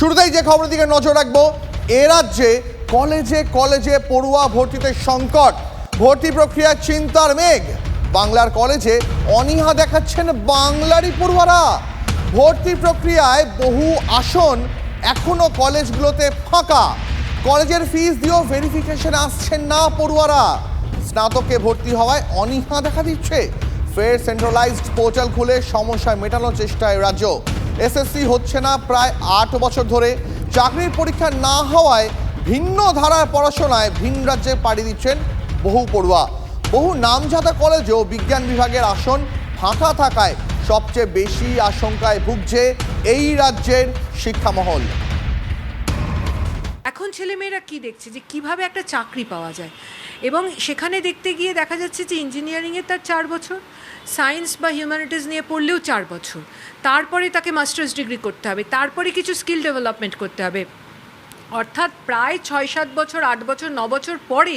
শুরুতেই যে খবরের দিকে নজর রাখব, এ রাজ্যে কলেজে কলেজে পড়ুয়া ভর্তিতে সংকট। ভর্তি প্রক্রিয়া চিন্তার মেঘ। বাংলার কলেজে অনীহা দেখাচ্ছেন বাংলারই পড়ুয়ারা। ভর্তি প্রক্রিয়ায় বহু আসন এখনও কলেজগুলোতে ফাঁকা। কলেজের ফিস দিয়েও ভেরিফিকেশন আসছেন না পড়ুয়ারা। স্নাতকে ভর্তি হওয়ায় অনীহা দেখা দিচ্ছে। ফের সেন্ট্রালাইজড পোর্টাল খুলে সমস্যা মেটানোর চেষ্টায় রাজ্য। এসএসসি হচ্ছে না, প্রায় আট বছর ধরে চাকরির পরীক্ষা না হওয়ায় ভিন্ন ধারার পড়াশোনায় ভিন রাজ্যে পাড়ি দিচ্ছেন বহু পড়ুয়া। বহু নামজাদা কলেজেও বিজ্ঞান বিভাগের আসন ফাঁকা থাকায় সবচেয়ে বেশি আশঙ্কায় ভুগছে এই রাজ্যের শিক্ষামহল। এখন ছেলেমেয়েরা কি দেখছে যে কীভাবে একটা চাকরি পাওয়া যায়? এবং সেখানে দেখতে গিয়ে দেখা যাচ্ছে যে ইঞ্জিনিয়ারিংয়ে তার চার বছর সায়েন্স বা হিউম্যানিটিস নিয়ে পড়লেও চার বছর। তারপরে তাকে মাস্টার্স ডিগ্রি করতে হবে, তারপরে কিছু স্কিল ডেভেলপমেন্ট করতে হবে। অর্থাৎ প্রায় ছয় সাত বছর, আট বছর, ন বছর পরে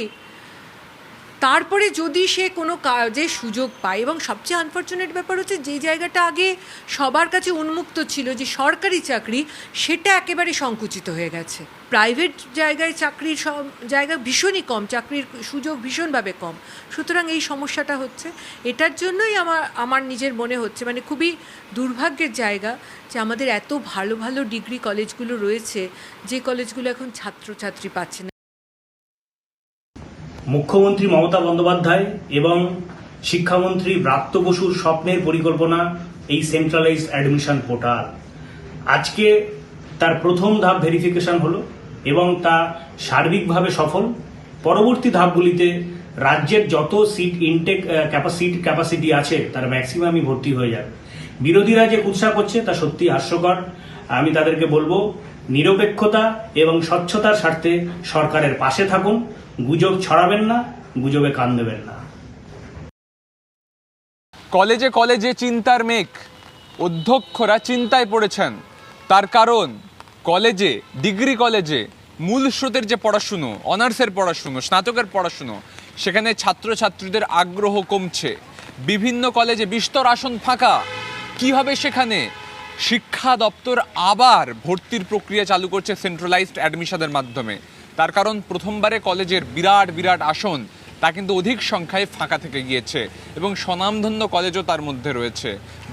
তারপরে যদি সে কোনো কাজে সুযোগ পায়, এবং সবচেয়ে আনফর্চুনেট ব্যাপার হচ্ছে যে জায়গাটা আগে সবার কাছে উন্মুক্ত ছিল যে সরকারি চাকরি, সেটা একেবারে সংকুচিত হয়ে গেছে। প্রাইভেট জায়গায় চাকরির সব জায়গা ভীষণই কম, চাকরির সুযোগ ভীষণভাবে কম। সুতরাং এই সমস্যাটা হচ্ছে। এটার জন্যই আমার আমার নিজের মনে হচ্ছে মানে খুবই দুর্ভাগ্যের জায়গা যে আমাদের এত ভালো ভালো ডিগ্রি কলেজগুলো রয়েছে, যে কলেজগুলো এখন ছাত্রছাত্রী পাচ্ছে না। মুখ্যমন্ত্রী মমতা বন্দ্যোপাধ্যায় এবং শিক্ষামন্ত্রী ব্রাত্য বসুর স্বপ্নের পরিকল্পনা এই সেন্ট্রালাইজড অ্যাডমিশন পোর্টাল আজকে তার প্রথম ধাপ ভেরিফিকেশন হলো এবং তা সার্বিকভাবে সফল। পরবর্তী ধাপগুলিতে রাজ্যের যত সিট ইনটেক ক্যাপাসিট ক্যাপাসিটি আছে, তার ম্যাক্সিমামই ভর্তি হয়ে যাবে। বিরোধীরা যে কুৎসা করছে, তা সত্যি হাস্যকর। আমি তাদেরকে বলব, নিরপেক্ষতা এবং স্বচ্ছতার স্বার্থে সরকারের পাশে থাকুন। গুজব ছড়াবেন না, গুজবে কান দেবেন না। কলেজে কলেজে চিন্তার মেঘ। অধ্যক্ষরা চিন্তায় পড়েছেন। তার কারণ, কলেজে, ডিগ্রি কলেজে মূল স্রোতের যে পড়াশুনো, অনার্সের পড়াশুনো, স্নাতকের পড়াশুনো, সেখানে ছাত্রছাত্রীদের আগ্রহ কমছে। বিভিন্ন কলেজে বিস্তর আসন ফাঁকা। কীভাবে সেখানে শিক্ষা দপ্তর আবার ভর্তির প্রক্রিয়া চালু করছে সেন্ট্রালাইজড অ্যাডমিশনের মাধ্যমে? তার কারণ প্রথমবারে কলেজের বিরাট বিরাট আসন তা কিন্তু অধিক সংখ্যায় ফাঁকা থেকে গিয়েছে এবং স্বনামধন্য কলেজও তার মধ্যে রয়েছে।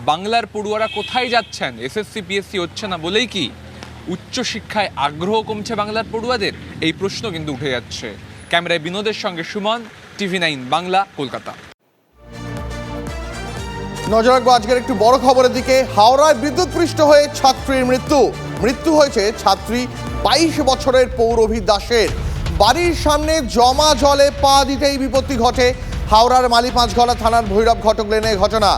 বাংলার পড়ুয়ারা কোথায় যাচ্ছেন? এসএসসি, পিএসসি হচ্ছে না বলেই কি? উচ্চশিক্ষায় আগ্রহ কমছে বাংলার পড়ুয়াদের? এই প্রশ্ন কিন্তু উঠে যাচ্ছে। ক্যামেরায় বিনোদের সঙ্গে সুমন, টিভি নাইন বাংলা, কলকাতা। নজর রাখব আজকের একটু বড় খবরের দিকে। হাওড়ায় বিদ্যুৎপৃষ্ট হয়ে ছাত্রীর মৃত্যু। মৃত্যু হয়েছে ছাত্রী বাইশ বছরের পৌরভী দাসের বাড়ির সামনে জমা জলে পা দিতেই বিপত্তি ঘটে। হাওড়ার মালিপাঁচঘলা থানার ভৈরব ঘটক লেনে ঘটনা।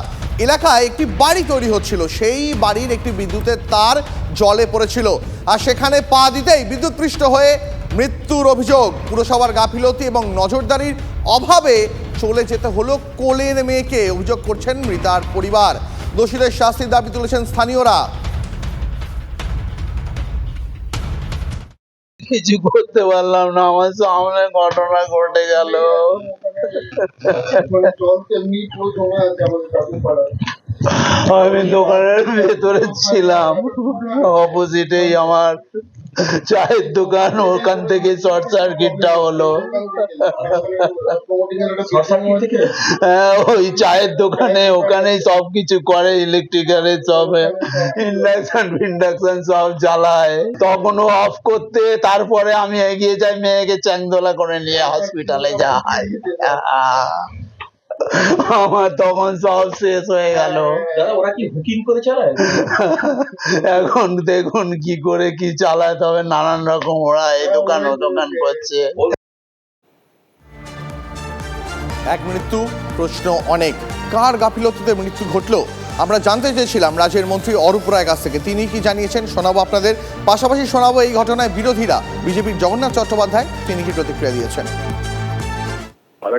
এলাকায় একটি বাড়ি তৈরি হচ্ছিল। সেই বাড়ির একটি বিদ্যুতের তার জলে পড়েছিল। আর সেখানে পা দিতেই বিদ্যুৎপৃষ্ট হয়ে মৃত্যুর অভিযোগ। পুরসভার গাফিলতি এবং নজরদারির অভাবে চলে যেতে হলো কোলের মেয়েকে, অভিযোগ করছেন মৃতার পরিবার। দোষীদের শাস্তির দাবি তুলেছেন স্থানীয়রা। কিছু করতে পারলাম না আমার সামনে ঘটনা ঘটে গেল আমি দোকানের ভেতরে ছিলাম। অপোজিটেই আমার চায়ের দোকান, ওখান থেকে শর্ট সার্কিটটা হলো। হ্যাঁ ওই চায়ের দোকানে ওখানেই সব কিছু করে ইলেকট্রিক্যালের সব। ইন্ডাকশন ফিন্ডাকশন সব জ্বালায়। তখন অফ করতে, তারপরে আমি এগিয়ে যাই, মেয়েকে চ্যাংদোলা করে নিয়ে হসপিটালে যাই। আমার তখন সব শেষ হয়ে গেল। দাদা ওরা কি বুকিং করে চালায়? এখন দেখুন কি করে কি চালায় তবে নানান রকম ওরা এই দোকান ও দোকান করছে। এক মৃত্যু প্রশ্ন অনেক। কার গাফিলতিতে মৃত্যু ঘটলো? আমরা জানতে চেয়েছিলাম রাজ্যের মন্ত্রী অরূপ রায়ের কাছ থেকে। তিনি কি জানিয়েছেন? শোনাবো আপনাদের। পাশাপাশি শোনাবো এই ঘটনায় বিরোধীরা। বিজেপির জগন্নাথ চট্টোপাধ্যায় তিনি কি প্রতিক্রিয়া দিয়েছেন?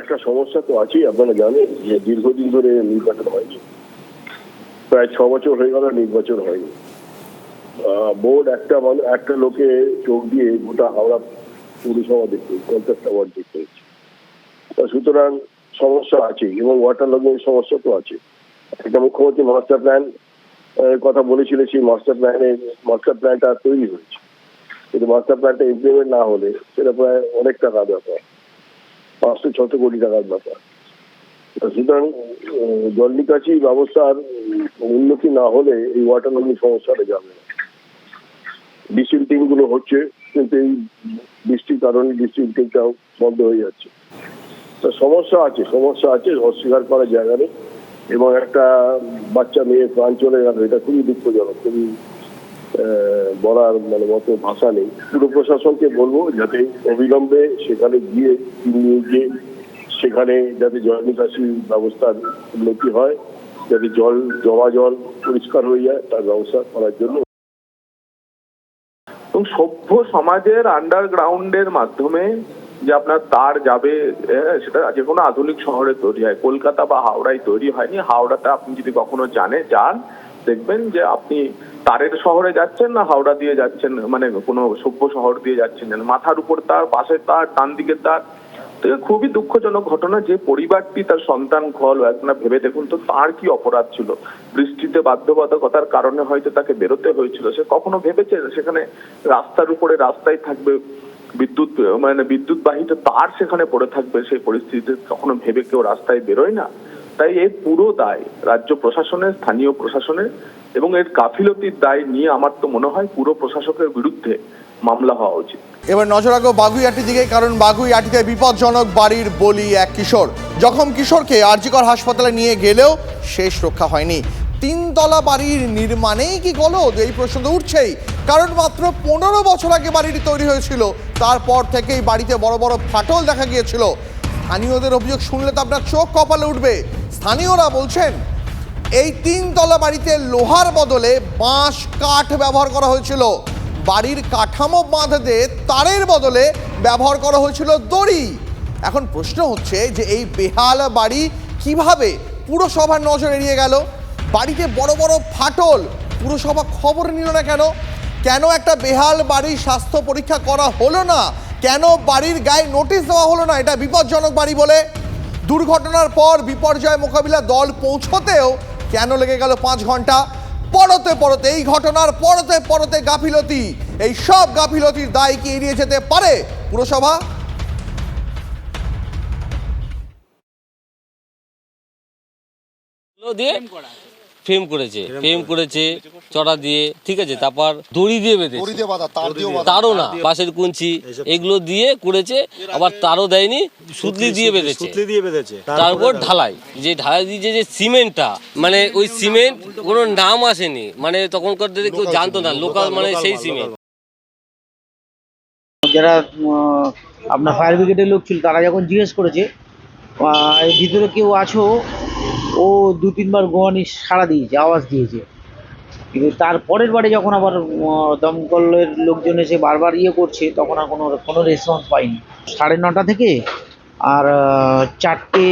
একটা সমস্যা তো আছেই, আপনারা জানেন যে দীর্ঘদিন ধরে নির্বাচন হয়নি। প্রায় ছ বছর হয়ে গেল নির্বাচন হয়নি। বোর্ড একটা একটা লোকে চোখ দিয়ে গোটা হাওড়া পৌরসভা দেখতে পঞ্চাশটা ওয়ার্ড দেখতে সুতরাং সমস্যা আছে এবং ওয়াটার লগিং সমস্যা তো আছে একটা মুখ্যমন্ত্রী মাস্টার প্ল্যান কথা বলেছিল সেই মাস্টার প্ল্যানে মাস্টার প্ল্যানটা তৈরি হয়েছে। কিন্তু মাস্টার প্ল্যানটা ইমপ্লিমেন্ট না হলে সেটা প্রায় অনেক টাকার ব্যাপার পাঁচশো ছশো কোটি টাকার ব্যাপার। সুতরাং জল নিকাশি ব্যবস্থার উন্নতি না হলে এই ওয়াটার লাইন সমস্যাটা যাবে না। ডিস্ট্রিক্টিংগুলো হচ্ছে, কিন্তু এই বৃষ্টির কারণে ডিস্ট্রিক্টিংটাও বন্ধ হয়ে যাচ্ছে। তো সমস্যা আছে সমস্যা আছে, অস্বীকার করার জায়গা নেই। এবং একটা বাচ্চা মেয়ে প্রাণ চলে গেল, এটা খুবই দুঃখজনক, খুবই বলার মানে মতো ভাষা নেই। পুরো প্রশাসনকে বলব যাতে অবিলম্বে সেখানে গিয়ে গিয়ে সেখানে যাতে জল নিকাশি ব্যবস্থার উন্নতি হয় যাতে জল জমা জল পরিষ্কার হয়ে যায় তার ব্যবস্থা করার জন্য। এবং সভ্য সমাজের আন্ডারগ্রাউন্ডের মাধ্যমে যে আপনার তার যাবে হ্যাঁ, সেটা যে কোনো আধুনিক শহরে তৈরি হয়। কলকাতা বা হাওড়ায় তৈরি হয়নি। হাওড়াতে আপনি যদি কখনো জানে যান দেখবেন যে আপনি তারের শহরে যাচ্ছেন না হাওড়া দিয়ে যাচ্ছেন? মানে কোনো সভ্য শহর দিয়ে যাচ্ছেন। মাথার উপর তার পাশে তার, ডান দিকে তার? খুবই দুঃখজনক ঘটনা যে পরিবারটি তার সন্তান খল একনা ভেবে দেখুন তো তার কি অপরাধ ছিল? বৃষ্টিতে বাধ্যবাধকতার কারণে হয়তো তাকে বেরোতে হয়েছিল। সে কখনো ভেবেছে সেখানে রাস্তার উপরে রাস্তায় থাকবে, বিদ্যুৎ মানে বিদ্যুৎ বাহিত তার সেখানে পড়ে থাকবে, সেই পরিস্থিতিতে কখনো ভেবে কেউ রাস্তায় বেরোয় না? তাই এর পুরো দায় রাজ্য প্রশাসনের, স্থানীয় প্রশাসনের এবং এর গাফিলতির দায় নিয়ে আমার তো মনে হয় পুরো প্রশাসকের বিরুদ্ধে মামলা হওয়া উচিত। এবার নজর রাখব বাগুইয়াটির দিকে কারণ বাগুইয়াটিতে বিপজ্জনক বাড়ির বলি এক কিশোর। জখম কিশোরকে আরজিকর হাসপাতালে নিয়ে গেলেও শেষ রক্ষা হয়নি। তিনতলা বাড়ির নির্মাণেই কি গলদ? এই প্রশ্ন তো উঠছেই। কারণ মাত্র পনেরো বছর আগে বাড়িটি তৈরি হয়েছিল। তারপর থেকেই বাড়িতে বড় বড় ফাটল দেখা গিয়েছিল। স্থানীয়দের অভিযোগ শুনলে তো আপনার চোখ কপালে উঠবে। স্থানীয়রা বলছেন এই তিনতলা বাড়িতে লোহার বদলে বাঁশ, কাঠ ব্যবহার করা হয়েছিল। বাড়ির কাঠামো বাঁধতে তারের বদলে ব্যবহার করা হয়েছিল দড়ি। এখন প্রশ্ন হচ্ছে যে এই বেহাল বাড়ি কীভাবে পুরসভার নজর এড়িয়ে গেল? বাড়িতে বড় বড় ফাটল, পুরসভা খবর নিল না কেন? কেন একটা বেহাল বাড়ির স্বাস্থ্য পরীক্ষা করা হলো না? কেন বাড়ির গায়ে নোটিশ দেওয়া হলো না? এটা বিপজ্জনক বাড়ি বলে। দুর্ঘটনার পর বিপর্যয় মোকাবিলা দল পৌঁছতেও কেন লেগে গেল পাঁচ ঘণ্টা? পরতে পরতে এই ঘটনার পরতে পরতে গাফিলতি। এই সব গাফিলতির দায় কি এড়িয়ে যেতে পারে? পুরসভা? দিয়ে? ফ্রেম করেছে ফ্রেম করেছে। চড়া দিয়ে ঠিক আছে তারপর দড়ি দিয়ে বেঁধে তারও না পাশের কুঞ্চি এগুলো দিয়ে করেছে আবার তারও দেয়নি সুতলি দিয়ে বেঁধেছে। দিয়ে বেঁধেছে। তারপর ঢালাই যে ঢালাই দিয়ে যে সিমেন্টটা মানে ওই সিমেন্ট কোনো নাম আসেনি মানে তখনকার দিনে কেউ জানতো না লোকাল মানে সেই সিমেন্ট। যারা আপনার ফায়ার ব্রিগেডের লোক ছিল তারা যখন জিজ্ঞেস করেছে ভিতরে কেউ আছো? ও দু তিনবার গোয়ানি সাড়া দিয়েছে, আওয়াজ দিয়েছে। কিন্তু তার পরের বারে যখন আবার দমকলের লোকজন এসে বারবার ইয়ে করছে, তখন আর কোনো কোনো রেসপন্স পাইনি। সাড়ে নটা থেকে আর চারটে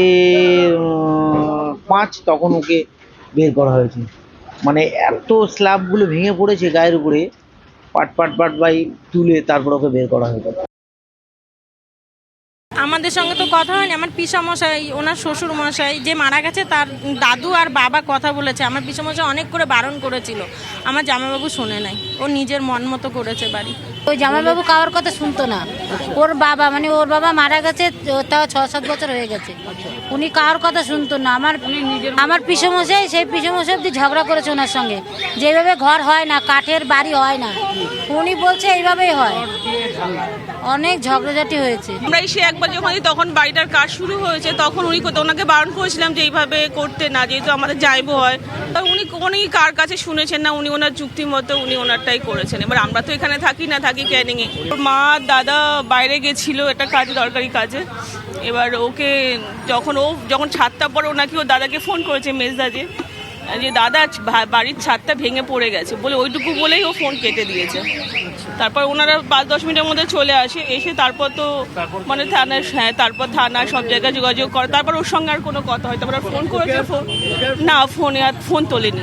পাঁচ তখন ওকে বের করা হয়েছে। মানে এত স্ল্যাবগুলো ভেঙে পড়েছে গায়ের উপরে, পাট পাট পাট, বাই তুলে তারপর ওকে বের করা হয়েছে। আমাদের সঙ্গে তো কথা হয়নি। আমার পিসা মশাই ওনার শ্বশুর মশাই যে মারা গেছে তার দাদু আর বাবা কথা বলেছে। আমার পিসা মশাই অনেক করে বারণ করেছিল। আমার জামাইবাবু শোনে নাই। ও নিজের মন মতো করেছে বাড়ি। ওই জামাইবাবু কারোর কথা শুনতো না। ওর বাবা মানে ওর বাবা মারা গেছে তাও ছ সাত বছর হয়ে গেছে। উনি কারোর কথা শুনতো না। আমার আমার পিসমশাই সেই পিসমশাই অব্দি ঝগড়া করেছে ওনার সঙ্গে। যেভাবে ঘর হয় না কাঠের বাড়ি হয় না উনি বলছে এইভাবেই হয়। অনেক ঝগড়াঝাটি হয়েছে। আমরা এসে একবার যখন তখন বাড়িটার কাজ শুরু হয়েছে, তখন উনি ওনাকে বারণ করেছিলাম যে এইভাবে করতে না, যেহেতু আমাদের যাইবো হয়। তা উনি উনি কার কাছে শুনেছেন না, উনি ওনার যুক্তি মতো উনি ওনারটাই করেছেন। এবার আমরা তো এখানে থাকি না, থাকি ক্যানিংয়ে। মা, দাদা বাইরে গেছিল একটা কাজে, দরকারি কাজে। এবার ওকে যখন ও, যখন ছাদটা পরে ও নাকি ও দাদাকে ফোন করেছে মেজদাজে যে দাদা বাড়ির ছাদটা ভেঙে পড়ে গেছে, বলে ওইটুকু বলেই ও ফোন কেটে দিয়েছে। তারপর ওনারা পাঁচ দশ মিনিটের মধ্যে চলে আসে, এসে তারপর তো মানে থানায় হ্যাঁ তারপর থানা সব জায়গায় যোগাযোগ করে, তারপর ওর সঙ্গে আর কোনো কথা হয় তারপর ফোন করেছে ফোন না ফোনে আর ফোন তোলেনি।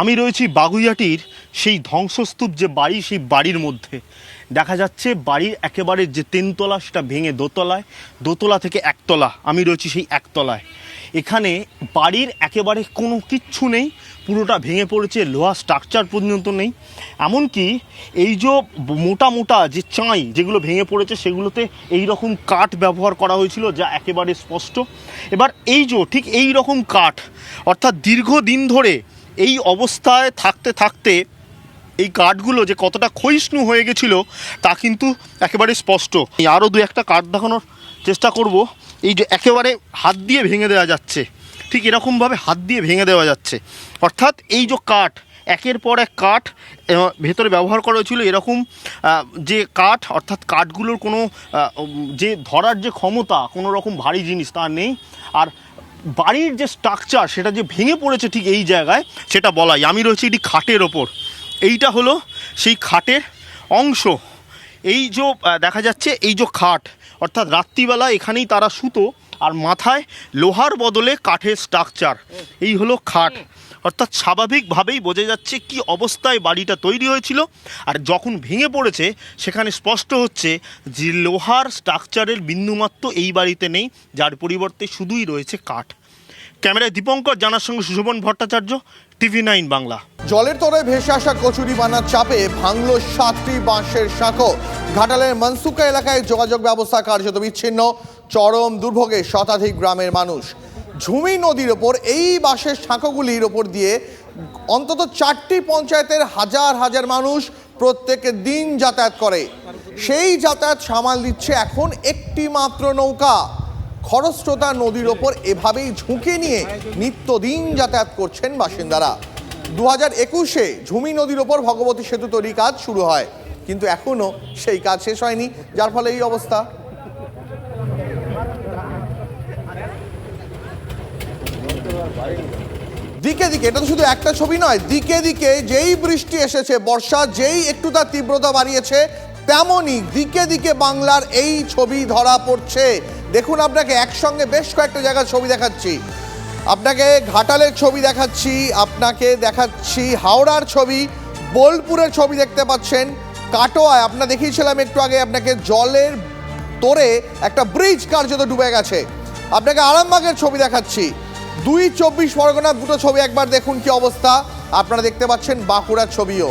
আমি রয়েছি বাগুইয়াটির সেই ধ্বংসস্তূপ যে বাড়ি, সেই বাড়ির মধ্যে। দেখা যাচ্ছে বাড়ির একেবারে যে তিনতলা, সেটা ভেঙে দোতলায়, দোতলা থেকে একতলা, আমি রয়েছি সেই একতলায়। এখানে বাড়ির একেবারে কোনো কিচ্ছু নেই, পুরোটা ভেঙে পড়েছে, লোহা স্ট্রাকচার পর্যন্ত নেই। এমনকি এই যে মোটা মোটা যে চাঁই যেগুলো ভেঙে পড়েছে, সেগুলোতে এই রকম কাঠ ব্যবহার করা হয়েছিল, যা একেবারে স্পষ্ট। এবার এই যে, ঠিক এই রকম কাঠ, অর্থাৎ দীর্ঘদিন ধরে এই অবস্থায় থাকতে থাকতে এই কাঠগুলো যে কতটা ক্ষয়িষ্ণু হয়ে গেছিল তা কিন্তু একেবারে স্পষ্ট। আরও দু একটা কাঠ দেখানোর চেষ্টা করব। এই যে একেবারে হাত দিয়ে ভেঙে দেওয়া যাচ্ছে, ঠিক এরকমভাবে হাত দিয়ে ভেঙে দেওয়া যাচ্ছে। অর্থাৎ এই যে কাঠ একের পর এক কাঠ ভেতরে ব্যবহার করা হয়েছিল এরকম যে কাঠ অর্থাৎ কাঠগুলোর কোনো যে ধরার যে ক্ষমতা, কোনো রকম ভারী জিনিস তা নেই। আর বাড়ির যে স্ট্রাকচার সেটা যে ভেঙে পড়েছে ঠিক এই জায়গায়, সেটা বলাই। আমি রয়েছি এটি খাটের ওপর। এইটা হলো সেই খাটের অংশ। এই যে দেখা যাচ্ছে এই যে খাট, অর্থাৎ রাত্রিবেলা এখানেই তারা সুতো আর মাথায় লোহার বদলে কাঠের স্ট্রাকচার এই হলো খাট। অর্থাৎ স্বাভাবিকভাবেই বোঝা যাচ্ছে কি অবস্থায় বাড়িটা তৈরি হয়েছিল। আর যখন ভেঙে পড়েছে, সেখানে স্পষ্ট হচ্ছে যে লোহার স্ট্রাকচারের বিন্দুমাত্র এই বাড়িতে নেই, যার পরিবর্তে শুধুই রয়েছে কাঠ। ক্যামেরায় দীপঙ্কর, জানার সঙ্গে সুশোভন ভট্টাচার্য টিভি নাইন বাংলা। জলের তরে ভেসে আসা কচুরি বানার চাপে ভাঙল সাতটি বাঁশের শাঁখো ঘাটালের মনসুকা এলাকায় যোগাযোগ ব্যবস্থা কার্যত বিচ্ছিন্ন, চরম দুর্ভোগে শতাধিক গ্রামের মানুষ। ঝুমি নদীর ওপর এই বাঁশের শাঁখোগুলির ওপর দিয়ে অন্তত চারটি পঞ্চায়েতের হাজার হাজার মানুষ প্রত্যেক দিন যাতায়াত করে। সেই যাতায়াত সামাল দিচ্ছে এখন একটি মাত্র নৌকা। খরস্রোতা নদীর ওপর এভাবেই ঝুঁকে নিয়ে নিত্যদিন যাতায়াত করছেন বাসিন্দারা। দু হাজার একুশে ঝুমি নদীর ওপর ভগবতী সেতু তৈরি কাজ শুরু হয়, কিন্তু এখনও সেই কাজ শেষ হয়নি। যার ফলে এই অবস্থা। দিকে দিকে, এটা তো শুধু একটা ছবি নয়, দিকে দিকে যেই বৃষ্টি এসেছে, বর্ষা যেই একটু তার তীব্রতা বাড়িয়েছে, তেমনই দিকে দিকে বাংলার এই ছবি ধরা পড়ছে। দেখুন আপনাকে একসঙ্গে বেশ কয়েকটা জায়গার ছবি দেখাচ্ছি। আপনাকে ঘাটালের ছবি দেখাচ্ছি, আপনাকে দেখাচ্ছি হাওড়ার ছবি, বোলপুরের ছবি দেখতে পাচ্ছেন, কাটোয়ায়। আপনার দেখিয়েছিলাম একটু আগে আপনাকে জলের তোরে একটা ব্রিজ কার্যত ডুবে গেছে। আপনাকে আরামবাগের ছবি দেখাচ্ছি। দুই চব্বিশ পরগনার দুটো ছবি একবার দেখুন কি অবস্থা। আপনারা দেখতে পাচ্ছেন বাঁকুড়ার ছবিও।